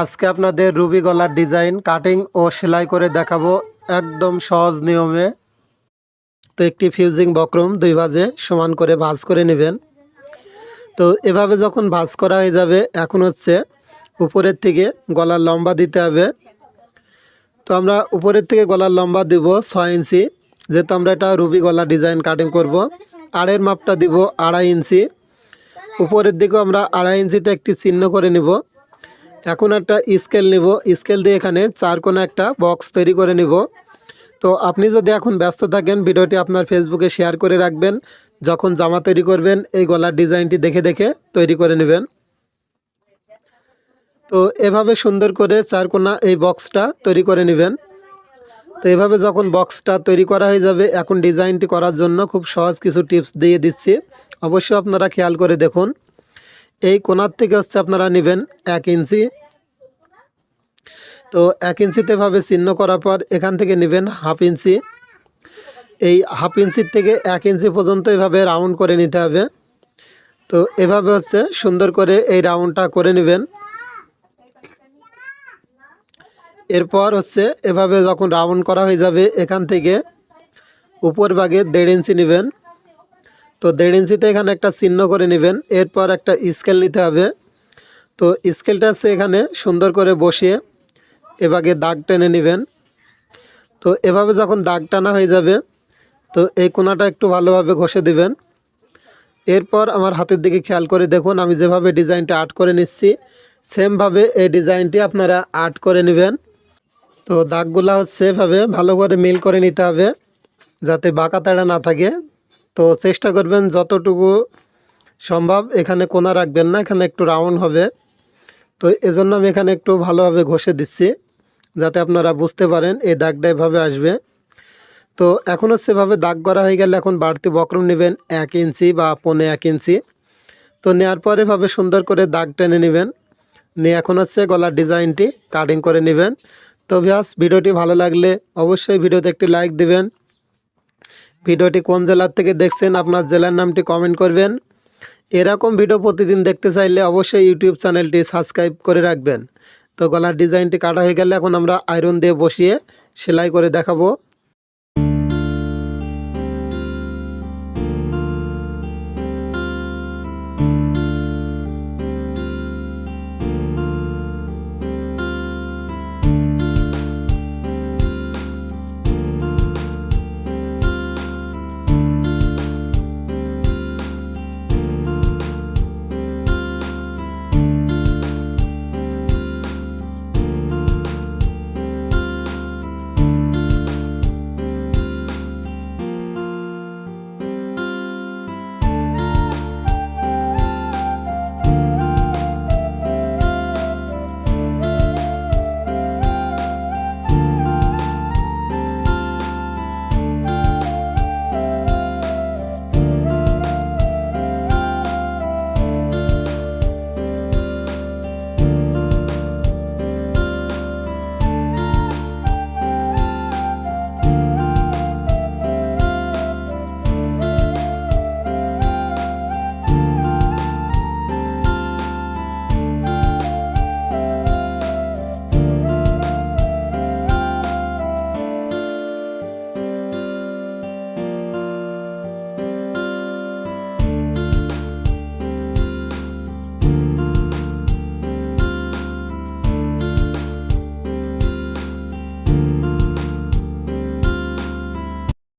আজকে আপনাদের রুবি গলার ডিজাইন, কাটিং ও সেলাই করে দেখাবো একদম সহজ নিয়মে। তো একটি ফিউজিং বক্রম দুই ভাজে সমান করে ভাজ করে নেবেন। তো এভাবে যখন ভাঁজ করা হয়ে যাবে, এখন হচ্ছে উপরের থেকে গলার লম্বা দিতে হবে। তো আমরা উপরের থেকে গলার লম্বা দিব ছয় ইঞ্চি, যেহেতু আমরা এটা রুবি গলা ডিজাইন, কাটিং করব। আড়ের মাপটা দিব আড়াই ইঞ্চি। উপরের দিকেও আমরা আড়াই ইঞ্চিতে একটি চিহ্ন করে নিব। এখন একটা স্কেল নিব। স্কেল দিয়ে এখানে চার কোণা একটা বক্স তৈরি করে নিব। তো আপনি যদি এখন ব্যস্ত থাকেন, ভিডিওটি আপনার ফেসবুকে শেয়ার করে রাখবেন। যখন জামা তৈরি করবেন, এই গলার ডিজাইনটি দেখে দেখে তৈরি করে নেবেন। তো এভাবে সুন্দর করে চার কোণা এই বক্সটা তৈরি করে নেবেন। তো এভাবে যখন বক্সটা তৈরি করা হয়ে যাবে, এখন ডিজাইনটি করার জন্য খুব সহজ কিছু টিপস দিয়ে দিচ্ছি। অবশ্যই আপনারা খেয়াল করে দেখুন। এই কোণার থেকে হচ্ছে আপনারা নেবেন এক ইঞ্চি। তো এক ইঞ্চিতে ভাবে চিহ্ন করার পর এখান থেকে নেবেন হাফ ইঞ্চি। এই হাফ ইঞ্চির থেকে এক ইঞ্চি পর্যন্ত এভাবে রাউন্ড করে নিতে হবে। তো এভাবে হচ্ছে সুন্দর করে এই রাউন্ডটা করে নেবেন। এরপর হচ্ছে এভাবে যখন রাউন্ড করা হয়ে যাবে এখান থেকে উপর ভাগে দেড় ইঞ্চি নেবেন। তো দেড় ইঞ্চিতে এখানে একটা চিহ্ন করে নেবেন। এরপর একটা স্কেল নিতে হবে। তো স্কেলটা হচ্ছে এখানে সুন্দর করে বসিয়ে এভাবে দাগ টেনে নেবেন। তো এভাবে যখন দাগ টানা হয়ে যাবে, তো এই কোনাটা একটু ভালোভাবে ঘষে দিবেন। এরপর আমার হাতের দিকে খেয়াল করে দেখুন, আমি যেভাবে ডিজাইনটা আর্ট করে নিচ্ছি, সেমভাবে এই ডিজাইনটি আপনারা আর্ট করে নেবেন। তো দাগগুলা হচ্ছে এভাবে ভালো করে মিল করে নিতে হবে, যাতে বাঁকা তাড়া না থাকে। তো চেষ্টা করবেন যতটুকু সম্ভব, এখানে কোনা রাখবেন না, এখানে একটু রাউন্ড হবে। তো এজন্য আমি এখানে একটু ভালোভাবে ঘষে দিচ্ছি, যাতে আপনারা বুঝতে পারেন এই দাগটা এভাবে আসবে। তো এখন হচ্ছে এভাবে দাগ করা হয়ে গেলে এখন বাড়তি বক্রম নেবেন, এক ইঞ্চি বা পনে এক ইঞ্চি। তো নেওয়ার পর এভাবে সুন্দর করে দাগ টেনে নেবেন। নিয়ে এখন হচ্ছে গলার ডিজাইনটি কাটিং করে নেবেন। তো ভিয়াস ভিডিওটি ভালো লাগলে অবশ্যই ভিডিওতে একটি লাইক দিবেন। ভিডিওটি কোন জেলার থেকে দেখছেন, আপনার জেলার নামটি কমেন্ট করবেন। এরকম ভিডিও প্রতিদিন দেখতে চাইলে অবশ্যই ইউটিউব চ্যানেলটি সাবস্ক্রাইব করে রাখবেন। তো গলার ডিজাইনটি কাটা হয়ে গেলে এখন আমরা আয়রন দিয়ে বসিয়ে সেলাই করে দেখাবো।